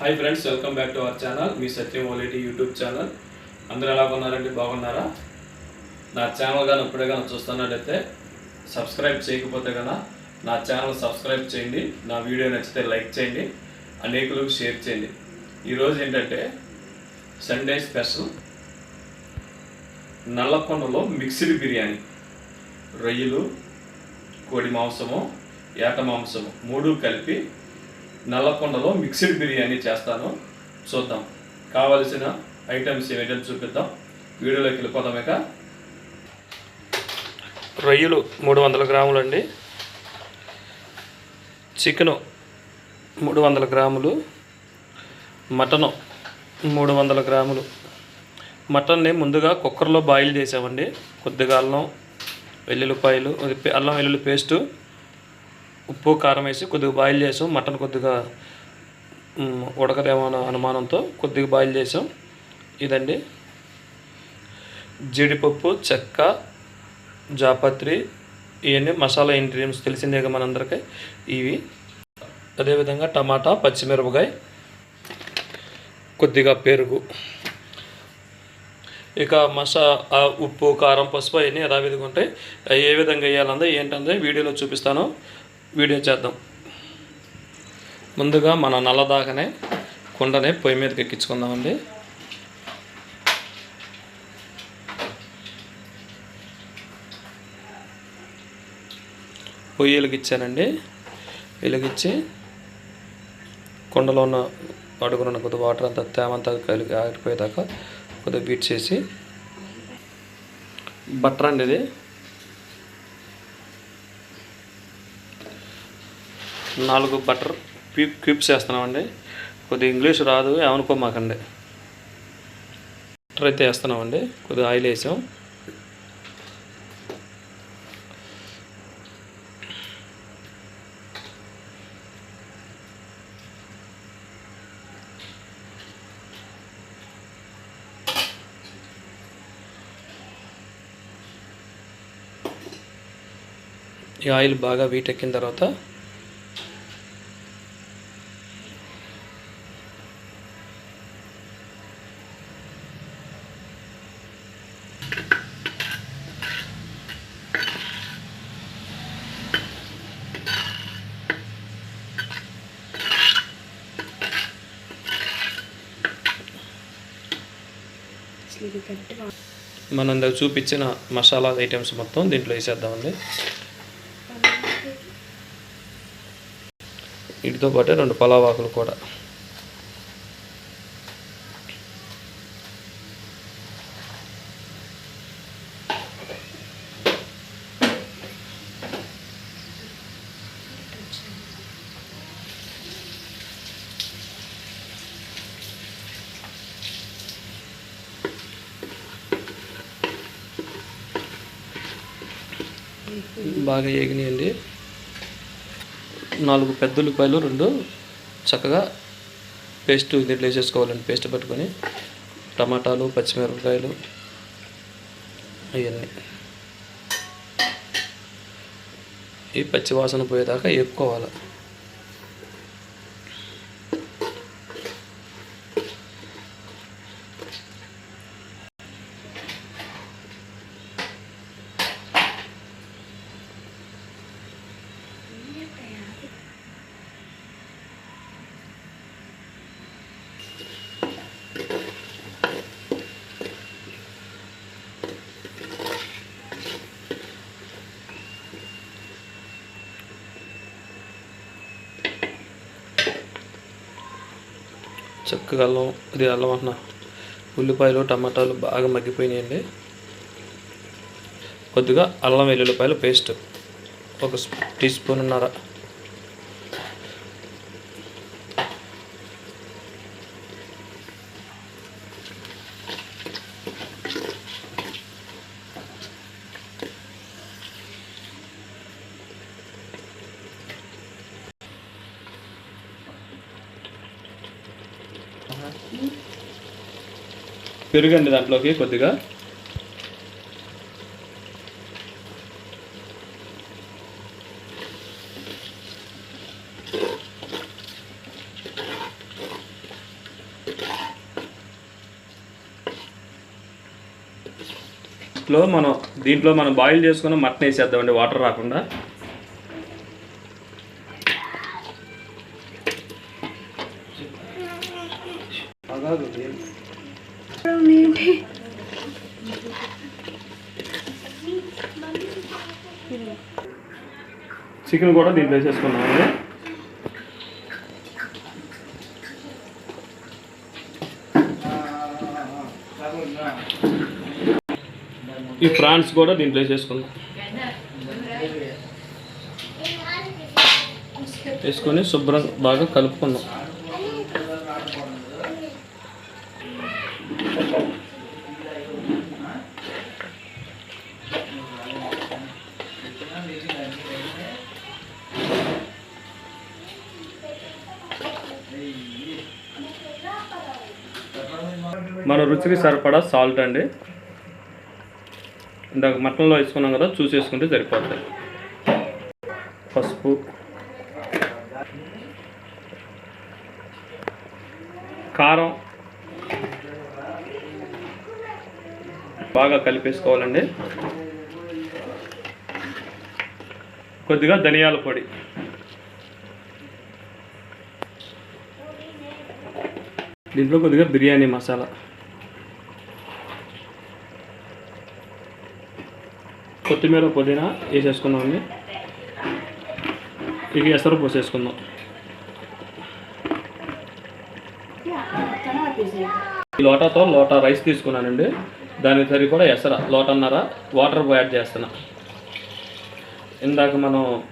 Hi friends welcome back to our channel me Satyam Oleti YouTube channel అందరూ ఎలా ఉన్నారండి? బాగున్నారా? నా ఛానల్ కానీ ఇప్పుడే కానీ చూస్తున్నట్టయితే సబ్స్క్రైబ్ చేయకపోతే కన్నా నా ఛానల్ సబ్స్క్రైబ్ చేయండి. నా వీడియో నచ్చితే లైక్ చేయండి. అనేకులకు షేర్ చేయండి. ఈరోజు ఏంటంటే సండే స్పెషల్ నల్లకొండలో మిక్స్డ్ బిర్యానీ. రొయ్యలు కోడి మాంసము ఏట మాంసము మూడు కలిపి నల్లకొండలో మిక్స్డ్ బిర్యానీ చేస్తాను. చూద్దాం. కావలసిన ఐటమ్స్ ఏమిటో చూపిద్దాం. వీడియోలోకి వెళ్ళిపోదాం ఇక. రొయ్యలు మూడు వందల గ్రాములు అండి. చికెను మూడు వందల గ్రాములు. మటను మూడు వందల గ్రాములు. మటన్ని ముందుగా కుక్కర్లో బాయిల్ చేసామండి. కొద్దిగా అల్లం వెల్లుల్లిపాయలు అల్లం వెల్లుల్లి పేస్టు ఉప్పు కారం వేసి కొద్దిగా బాయిల్ చేసాం. మటన్ కొద్దిగా ఉడకదేమో అనుమానంతో కొద్దిగా బాయిల్ చేసాం. ఇదండి. జీడిపప్పు చెక్క జాపత్రి ఇవన్నీ మసాలా ఇంగ్రీడియంట్స్ తెలిసిందే కదా మనందరికీ. ఇవి అదేవిధంగా టమాటా పచ్చిమిరపకాయ కొద్దిగా పెరుగు. ఇక మసా ఉప్పు కారం పసుపు అవన్నీ యథావిధిగా ఉంటాయి. ఏ విధంగా వేయాలన్నది ఏంటంటే వీడియోలో చూపిస్తాను. వీడియో చేద్దాం. ముందుగా మన నల్లదాకనే కుండనే పొయ్యి మీదకి ఎక్కించుకుందామండి. పొయ్యి వెలిగించానండి. వెలిగించి కుండలో ఉన్న అడుగునున్న కొద్ది వాటర్ అంతా తేమంతా కలిగి ఆగిపోయేదాకా కొద్దిగా బీట్ చేసి బట్టర్ అండి ఇది. నాలుగు బటర్ క్యూబ్స్ వేస్తున్నామండి. కొద్దిగా ఇంగ్లీష్ రాదు ఏమనుకోమాకండి. బటర్ అయితే వేస్తున్నామండి. కొద్దిగా ఆయిల్ వేసాం. ఈ ఆయిల్ బాగా వీటెక్కిన తర్వాత ఇది గట్టి వా- మనం ఇందాక చూపించిన మసాలా ఐటమ్స్ మొత్తం దీంట్లో వేసేద్దామండి. వీటితో పాటు రెండు పలావ్ ఆకులు కూడా. బాగా ఏగినాయండి. నాలుగు పెద్ద ఉల్లిపాయలు రెండు చక్కగా పేస్ట్ దీంట్లో వేసేసుకోవాలండి పేస్ట్ పట్టుకొని. టమాటాలు పచ్చిమిరపకాయలు అవన్నీ ఈ పచ్చి వాసన పోయేదాకా వేపుకోవాలి చక్కగా అల్లం ఇది అల్లం అన్న ఉల్లిపాయలు టమాటాలు బాగా మగ్గిపోయినాయండి. కొద్దిగా అల్లం వెల్లుల్లిపాయలు పేస్ట్ ఒక టీ స్పూన్ ఉన్నారా పెరుగండి దాంట్లోకి కొద్దిగా. లో మనం దీంట్లో మనం బాయిల్ చేసుకుని మటన్ వేసేద్దామండి వాటర్ రాకుండా. చికెన్ కూడా దీంట్లో వేసేసుకున్నామండి ఈ ప్రాన్స్ కూడా దీంట్లో వేసేసుకుందాం. వేసుకొని శుభ్రం బాగా కలుపుకుందాం. మన రుచికి సరిపడా సాల్ట్ అండి. ఇందాక మటన్లో వేసుకున్నాం కదా చూసేసుకుంటే సరిపోతుంది పసుపు. కారం. బాగా కలిపేసుకోవాలండి. కొద్దిగా ధనియాల పొడి. దీంట్లో కొద్దిగా బిర్యానీ మసాలా. కొత్తిమీర పుదీనా వేసేసుకున్నామండి ఇక ఎసరు పోసేసుకుందాం. ఈ లోటాతో లోటా రైస్ తీసుకున్నానండి. దానికి సరిపడా ఎసర లోటన్నర వాటర్ యాడ్ చేస్తున్నా. ఇందాక మనం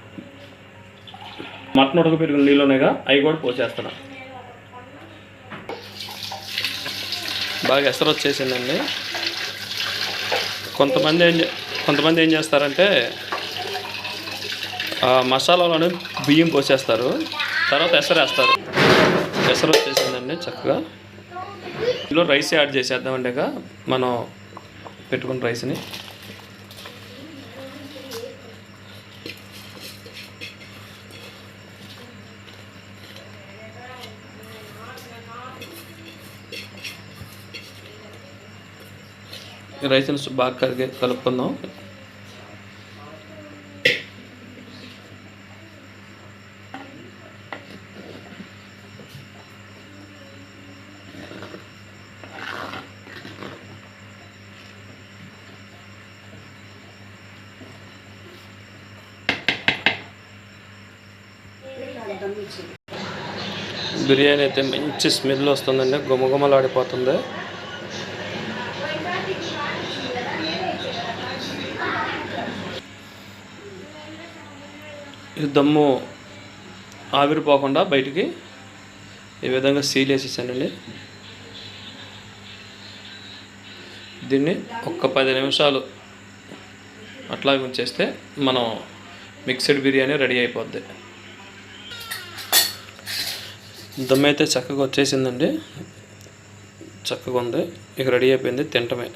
మటన్ ఉడక పెరిగిన నీళ్ళునేగా అవి కూడా పోసేస్తున్నా. బాగా ఎసరు వచ్చేసిందండి. కొంతమంది ఏం చే- కొంతమంది ఏం చేస్తారంటే ఆ మసాలాలోనే బియ్యం పోసేస్తారు. తర్వాత ఎసరు వేస్తారు. ఎసరు వచ్చేసిందండి చక్కగా. ఇందులో రైస్ యాడ్ చేసేద్దామండి మనం పెట్టుకున్న రైస్ని. ఈ బాగా కలిగి కలుపుకుందాం. బిర్యానీ అయితే మంచి స్మెల్ వస్తుందండి. గుమగుమలాడిపోతుంది ఇది దమ్ము ఆవిరిపోకుండా బయటికి ఈ విధంగా సీల్ వేసేసానండి దీన్ని ఒక్క పది నిమిషాలు అట్లా ఉంచేస్తే మనం మిక్స్డ్ బిర్యానీ రెడీ అయిపోద్ది. దమ్ అయితే చక్కగా వచ్చేసిందండి. చక్కగా ఉంది. ఇక రెడీ అయిపోయింది తింటమే.